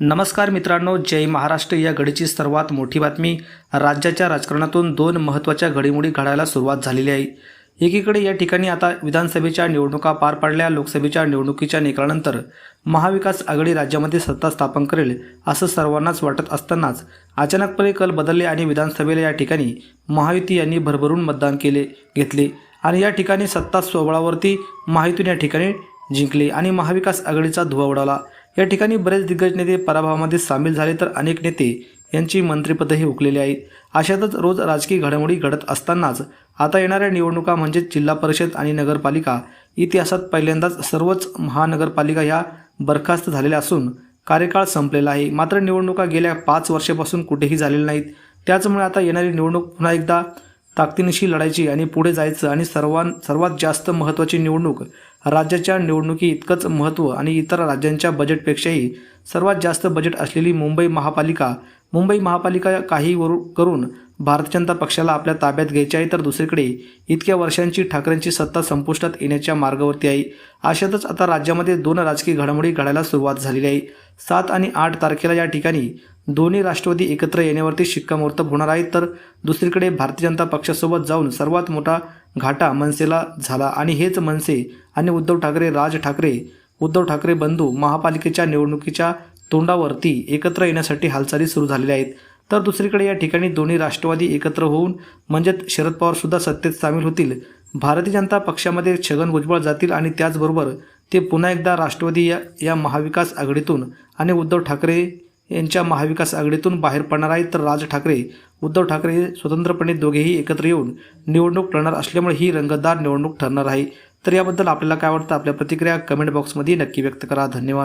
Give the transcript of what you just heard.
नमस्कार मित्रांनो जय महाराष्ट्र. या घडीची सर्वात मोठी बातमी राज्याच्या राजकारणातून दोन महत्त्वाच्या घडामोडी घडायला सुरुवात झालेली आहे. एकीकडे या ठिकाणी आता विधानसभेच्या निवडणुका पार पाडल्या लोकसभेच्या निवडणुकीच्या निकालानंतर महाविकास आघाडी राज्यामध्ये सत्ता स्थापन करेल असं सर्वांनाच वाटत असतानाच अचानकपणे कल बदलले आणि विधानसभेला या ठिकाणी महायुती यांनी भरभरून मतदान केले घेतले आणि या ठिकाणी सत्ता सोहळावरती महायुतीने या ठिकाणी जिंकले आणि महाविकास आघाडीचा धुवा उडाला. या ठिकाणी बरेच दिग्गज नेते पराभवामध्ये सामील झाले तर अनेक नेते यांची मंत्रिपदही हुकलेली आहेत अशातच रोज राजकीय घडामोडी घडत असतानाच आता येणाऱ्या निवडणुका म्हणजेच जिल्हा परिषद आणि नगरपालिका इतिहासात पहिल्यांदाच सर्वच महानगरपालिका ह्या बरखास्त झालेल्या असून कार्यकाळ संपलेला आहे. मात्र निवडणुका गेल्या पाच वर्षापासून कुठेही झालेल्या नाहीत. त्याचमुळे आता येणारी निवडणूक पुन्हा एकदा ताकदीनिशी लढायची आणि पुढे जायचं आणि सर्वां सर्वात जास्त महत्त्वाची निवडणूक राज्याच्या निवडणुकी इतकंच महत्त्व आणि इतर राज्यांच्या बजेटपेक्षाही सर्वात जास्त बजेट असलेली मुंबई महापालिका मुंबई महापालिका काही वरू करून भारतीय जनता पक्षाला आपल्या ताब्यात घ्यायची आहे तर दुसरीकडे इतक्या वर्षांची ठाकरेंची सत्ता संपुष्टात येण्याच्या मार्गावरती आहे. अशातच आता राज्यामध्ये दोन राजकीय घडामोडी घडायला सुरुवात झालेली आहे. सात आणि आठ तारखेला या ठिकाणी दोन्ही राष्ट्रवादी एकत्र येण्यावरती शिक्कामोर्तब होणार आहे. तर दुसरीकडे भारतीय जनता पक्षासोबत जाऊन सर्वात मोठा घाटा मनसेला झाला आणि हेच मनसे आणि उद्धव ठाकरे राज ठाकरे उद्धव ठाकरे बंधू महापालिकेच्या निवडणुकीच्या तोंडावरती एकत्र येण्यासाठी हालचाली सुरू झालेल्या आहेत. तर दुसरीकडे या ठिकाणी दोन्ही राष्ट्रवादी एकत्र होऊन म्हणजेच शरद पवारसुद्धा सत्तेत सामील होतील. भारतीय जनता पक्षामध्ये छगन भुजबळ जातील आणि त्याचबरोबर ते पुन्हा एकदा राष्ट्रवादी या या महाविकास आघाडीतून आणि उद्धव ठाकरे यांच्या महाविकास आघाडीतून बाहेर पडणार आहेत. तर राज ठाकरे उद्धव ठाकरे हे स्वतंत्रपणे दोघेही एकत्र येऊन निवडणूक लढणार असल्यामुळे ही रंगतदार निवडणूक ठरणार आहे. तर याबद्दल आपल्याला काय वाटतं? आपल्या प्रतिक्रिया कमेंट बॉक्समध्ये नक्की व्यक्त करा. धन्यवाद.